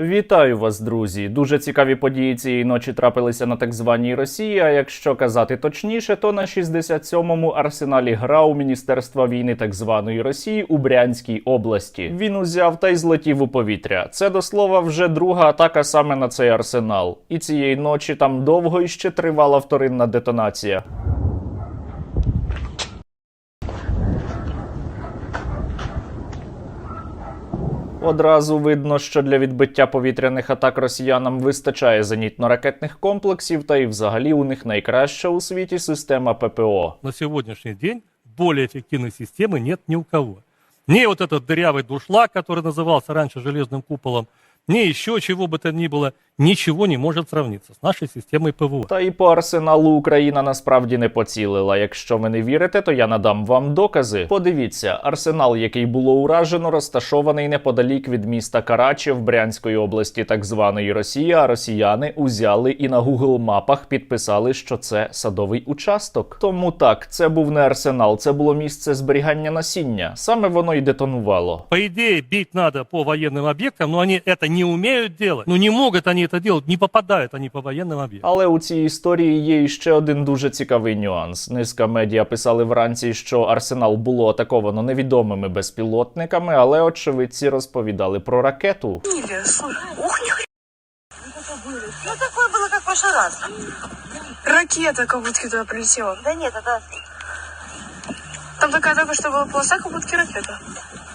Вітаю вас, друзі! Дуже цікаві події цієї ночі трапилися на так званій Росії. А якщо казати точніше, то на 67-му арсеналі ГРАУ Міністерства війни так званої Росії у Брянській області. Він узяв та й злетів у повітря. Це до слова вже друга атака саме на цей арсенал. І цієї ночі там довго іще тривала вторинна детонація. Одразу видно, що для відбиття повітряних атак росіянам вистачає зенітно-ракетних комплексів, та й взагалі у них найкраща у світі система ППО. на сегодняшний день более эффективной системы нет ни у кого. Ни вот этот дырявый душлаг, который назывался раньше железным куполом, ни еще чего бы то ни было, ничего не может сравниться с нашей системой ПВО. Та і по арсеналу Україна насправді не поцілила. Якщо ви не вірите, то я надам вам докази. Подивіться, арсенал, який було уражено, розташований неподалік від міста Карачі в Брянської області, так званої Росії. А росіяни узяли і на Google мапах підписали, що це садовий участок. Тому так, це був не арсенал, це було місце зберігання насіння. Саме воно й детонувало. По идее, бить надо по военным объектам, но они это не умеют делать. Ну не могут они это делать, не попадают они по военным объектам. Але у цій історії є іще один дуже цікавий нюанс. Низка медіа писали вранці, що арсенал було атаковано невідомими безпілотниками, але очевидці розповідали про ракету. Или, слушай, ух, ни хрена. Ну, такое было, как в прошлый раз. Ракета как будто туда прилетела. Да нет, это... Там такая только что была полоса, как будто ракета.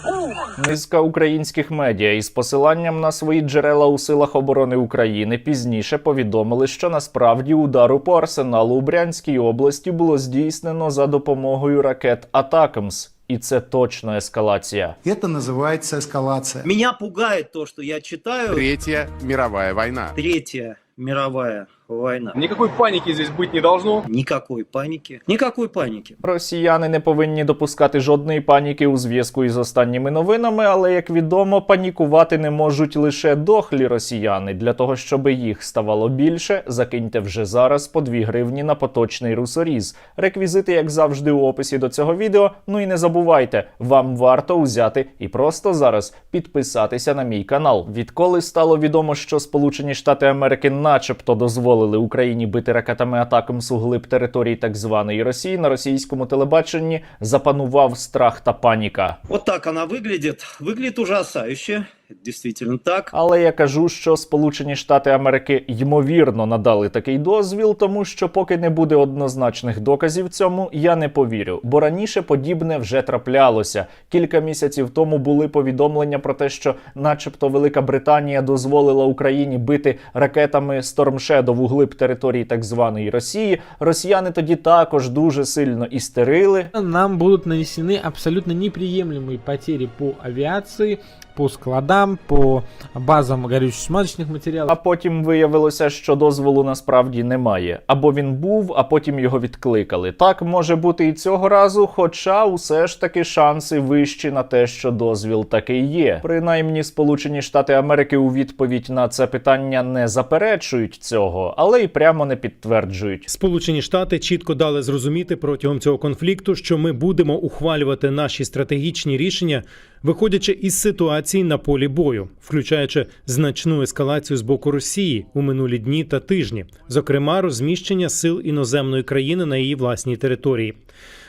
Ух, Низка українських медіа із посиланням на свої джерела у силах оборони України пізніше повідомили, що насправді удару по арсеналу у Брянській області було здійснено за допомогою ракет Атакамс. І це точно ескалація. Это называется эскалация. Меня пугает то, что я читаю. Третья мировая война. Третья мировая война. Никакой паники здесь быть не должно. Никакой паники. Никакой паники. Росіяни не повинні допускати жодної паніки у зв'язку із останніми новинами, але як відомо, панікувати не можуть лише дохлі росіяни. Для того щоб їх ставало більше, закиньте вже зараз по 2 гривні на поточний русоріз. Реквізити, як завжди, у описі до цього відео. Ну і не забувайте, вам варто узяти і просто зараз підписатися на мій канал. Відколи стало відомо, що Сполучені Штати Америки, начебто, дозволили Україні бити ракетами атакам суглиб території так званої Росії, на російському телебаченні запанував страх та паніка. Вот так она виглядить. Выглядит ужасающе Это действительно так. Але я кажу, що Сполучені Штати Америки ймовірно надали такий дозвіл, тому що поки не буде однозначних доказів цьому, я не повірю. Бо раніше подібне вже траплялося. Кілька місяців тому були повідомлення про те, що, начебто, Велика Британія дозволила Україні бити ракетами Storm Shadow у глиб території так званої Росії. Росіяни тоді також дуже сильно істерили. нам будут нанесены абсолютно неприемлемые потери по авиации, по складам, по базам горюче-смазочных материалов. А потім виявилося, що дозволу насправді немає. Або він був, а потім його відкликали. Так може бути і цього разу, хоча усе ж таки шанси вищі на те, що дозвіл таки є. Принаймні, Сполучені Штати Америки у відповідь на це питання не заперечують цього, але й прямо не підтверджують. Сполучені Штати чітко дали зрозуміти протягом цього конфлікту, що ми будемо ухвалювати наші стратегічні рішення, виходячи із ситуації на полі бою, включаючи значну ескалацію з боку Росії у минулі дні та тижні, зокрема розміщення сил іноземної країни на її власній території.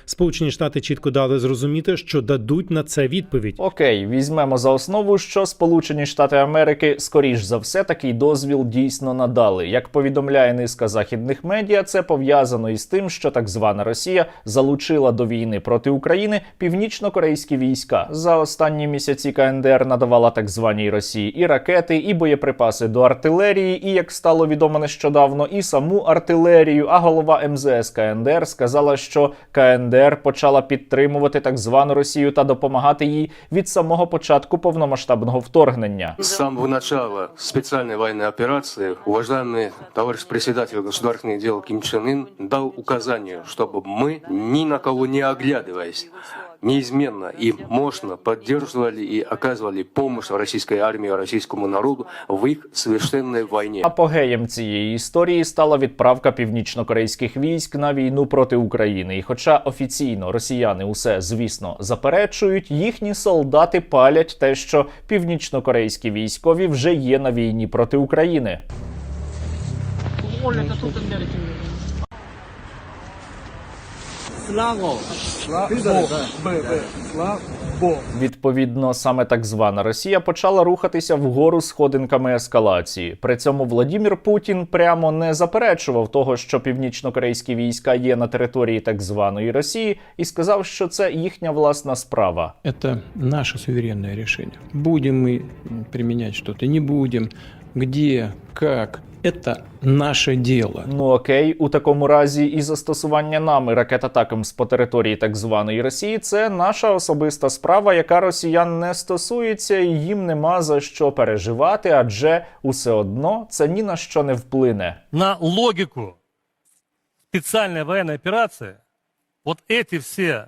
Сполучені Штати чітко дали зрозуміти, що дадуть на це відповідь. Окей, візьмемо за основу, що Сполучені Штати Америки, скоріш за все, такий дозвіл дійсно надали. Як повідомляє низка західних медіа, це пов'язано із тим, що так звана Росія залучила до війни проти України північно-корейські війська. За останні місяці КНДР надавала так званій Росії і ракети, і боєприпаси до артилерії, і як стало відомо нещодавно, і саму артилерію. А голова МЗС КНДР сказала, що КНДР почала підтримувати так звану Росію та допомагати їй від самого початку повномасштабного вторгнення. С самого начала специальной военной операции уважаемый товарищ председатель государственных дел Ким Чен Ын дал указание, чтобы мы, ни на кого не оглядываясь, неизменно и мощно поддерживали и оказывали помощь российской армии, российскому народу в их священной войне. Апогеєм цієї історії стала відправка північнокорейських військ на війну проти України. І хоча офіційно росіяни усе, звісно, заперечують, їхні солдати палять те, що північнокорейські військові вже є на війні проти України. Відповідно, саме так звана Росія почала рухатися вгору сходинками ескалації. При цьому Владімір Путін прямо не заперечував того, що північнокорейські війська є на території так званої Росії, і сказав, що це їхня власна справа. Это наше суверенное решение. Будем мы применять что-то, не будем, где, как. Это наше дело. Ну окей, у такому разі і застосування нами ракет атакамс по території так званої Росії це наша особиста справа, яка росіян не стосується, і їм нема за що переживати, адже усе одно це ні на що не вплине. На логику специальной военной операции вот эти все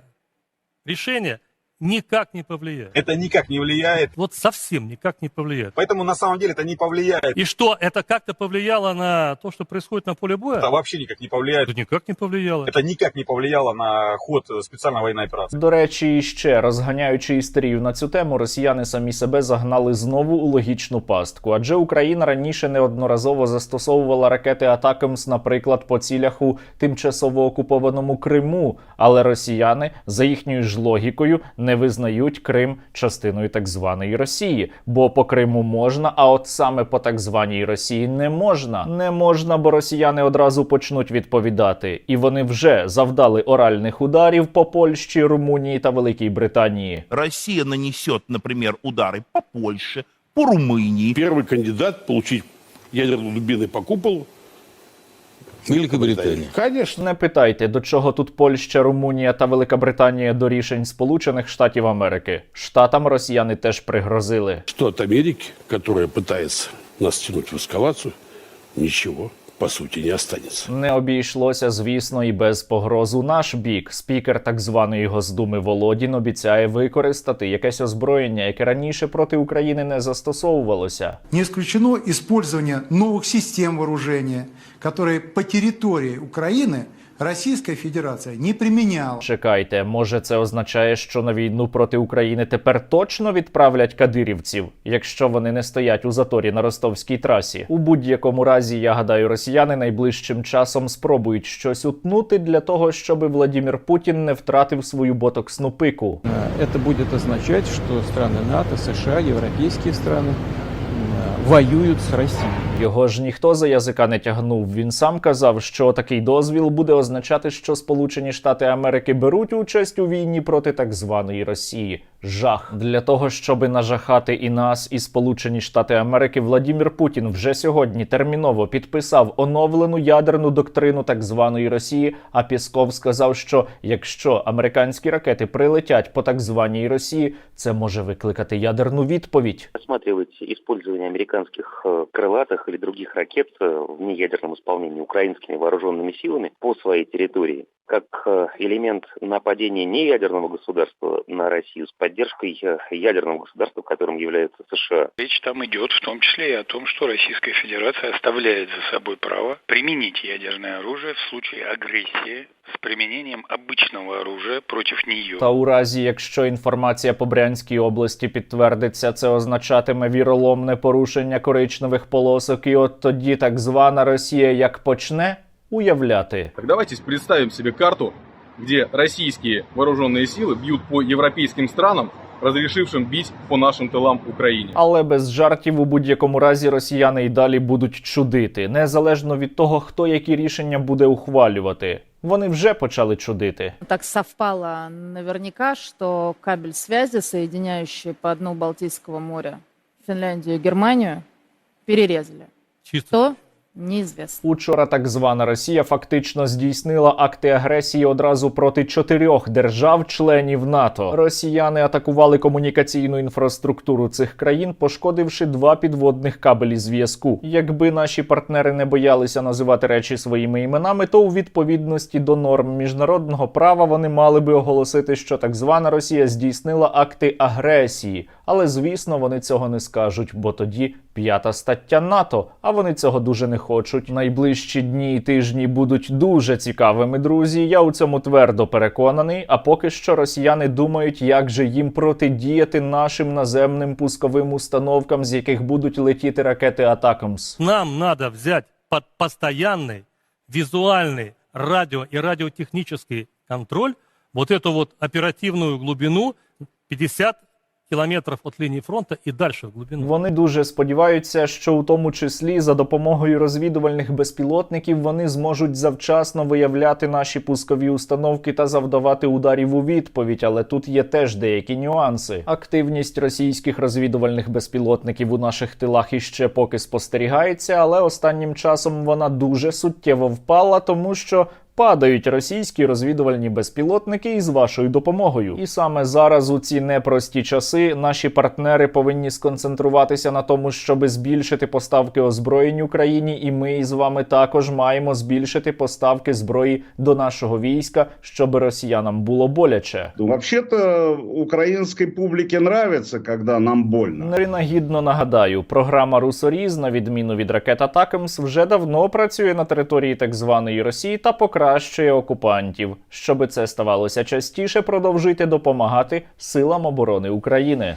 решения никак не повлияют. Это никак не влияет. Вот совсем никак не повлияют. Поэтому на самом деле это не повлияет. И что, это как-то повлияло на то, что происходит на поле боя? Это вообще никак не повлияет. Это никак не повлияло. Это никак не повлияло на ход э, специальной военной операции. До речі, і ще розганяючи істерію на цю тему, росіяни самі себе загнали знову у логічну пастку. Адже Україна раніше неодноразово застосовувала ракети Атакамс, наприклад, по цілях у тимчасово окупованому Криму. Але росіяни за їхньою ж логікою не визнають Крим частиною так званої Росії. Бо по Криму можна, а от саме по так званій Росії не можна. Не можна, бо росіяни одразу почнуть відповідати. І вони вже завдали оральних ударів по Польщі, Румунії та Великій Британії. Россия нанесет, например, удары по Польше, по Румынии. Первый кандидат получить ядерные дубины по куполу. Великобритания. Конечно. Не питайте, до чого тут Польща, Румунія та Велика Британія до рішень Сполучених Штатів Америки. Штатам росіяни теж пригрозили. Штат Америки, которая намагається нас тягнути в ескалацію, ничего, по сути, не останется. Не обійшлося, звісно, і без погроз у наш бік. Спікер так званої Госдуми Володін обіцяє використати якесь озброєння, яке раніше проти України не застосовувалося. Не исключено использование новых систем вооружения, которые по территории Украины Российская Федерация не применяла. Чекайте, може це означає, що на війну проти України тепер точно відправлять кадирівців, якщо вони не стоять у заторі на ростовській трасі. У будь-якому разі, я гадаю, росіяни найближчим часом спробують щось утнути для того, щоб Владімір Путін не втратив свою ботоксну пику. Э, Это будет означать, что страны НАТО, США, европейские страны э, воюют с Россией. Його ж ніхто за язика не тягнув. Він сам казав, що такий дозвіл буде означати, що Сполучені Штати Америки беруть участь у війні проти так званої Росії. Жах для того, щоб нажахати і нас, і Сполучені Штати Америки, Владімір Путін вже сьогодні терміново підписав оновлену ядерну доктрину так званої Росії. А Пісков сказав, що якщо американські ракети прилетять по так званій Росії, це може викликати ядерну відповідь. рассматривать использование американских э, крылатых или других ракет э, в неядерном исполнении украинскими вооруженными силами по своей территории как э, элемент нападения неядерного государства на Россию с поддержкой э, ядерного государства, которым является США. Речь там идет в том числе и о том, что Российская Федерация оставляет за собой право применить ядерное оружие в случае агрессии с применением обычного оружия против нее. Та у разі, якщо інформація по Брянській області підтвердиться, це означатиме віроломне порушення коричневих полосок, і от тоді так звана Росія як почне уявляти. Так давайте представим себе карту, где российские вооруженные силы бьют по европейским странам, разрешившим бить по нашим тылам Украине. Але без жартів у будь-якому разі росіяни й далі будуть чудити, незалежно від того, хто які рішення буде ухвалювати. Вони вже почали чудити. Так совпало наверняка, что кабель связи, соединяющий по дну Балтийского моря Финляндию и Германию, перерезали. Чисто. Что неизвестно. Учора так звана Росія фактично здійснила акти агресії одразу проти чотирьох держав-членів НАТО. Росіяни атакували комунікаційну інфраструктуру цих країн, пошкодивши два підводних кабелі зв'язку. Якби наші партнери не боялися називати речі своїми іменами, то у відповідності до норм міжнародного права вони мали би оголосити, що так звана Росія здійснила акти агресії. Але звісно, вони цього не скажуть, бо тоді п'ята стаття НАТО. А вони цього дуже не хочуть. Найближчі дні і тижні будуть дуже цікавими, друзі. Я у цьому твердо переконаний. А поки що росіяни думають, як же їм протидіяти нашим наземним пусковим установкам, з яких будуть летіти ракети Атакамс. Нам надо взять под постоянный визуальный радио и радиотехнический контроль вот эту вот оперативную глубину 50 километров от линии фронта и дальше в глубину. Вони дуже сподіваються, що у тому числі за допомогою розвідувальних безпілотників вони зможуть завчасно виявляти наші пускові установки та завдавати ударів у відповідь. Але тут є теж деякі нюанси. Активність російських розвідувальних безпілотників у наших тилах іще поки спостерігається, але останнім часом вона дуже суттєво впала, тому що. Падають російські розвідувальні безпілотники із вашою допомогою, і саме зараз у ці непрості часи наші партнери повинні сконцентруватися на тому, щоб збільшити поставки озброєнь Україні, і ми із вами також маємо збільшити поставки зброї до нашого війська, щоб росіянам було боляче. Вообще-то украинской публике нравится, когда нам больно. Неринагідно нагадаю, програма Русоріз, на відміну від ракет Атакамс, вже давно працює на території так званої Росії та покращує окупантів. Щоби це ставалося частіше, продовжуйте допомагати силам оборони України.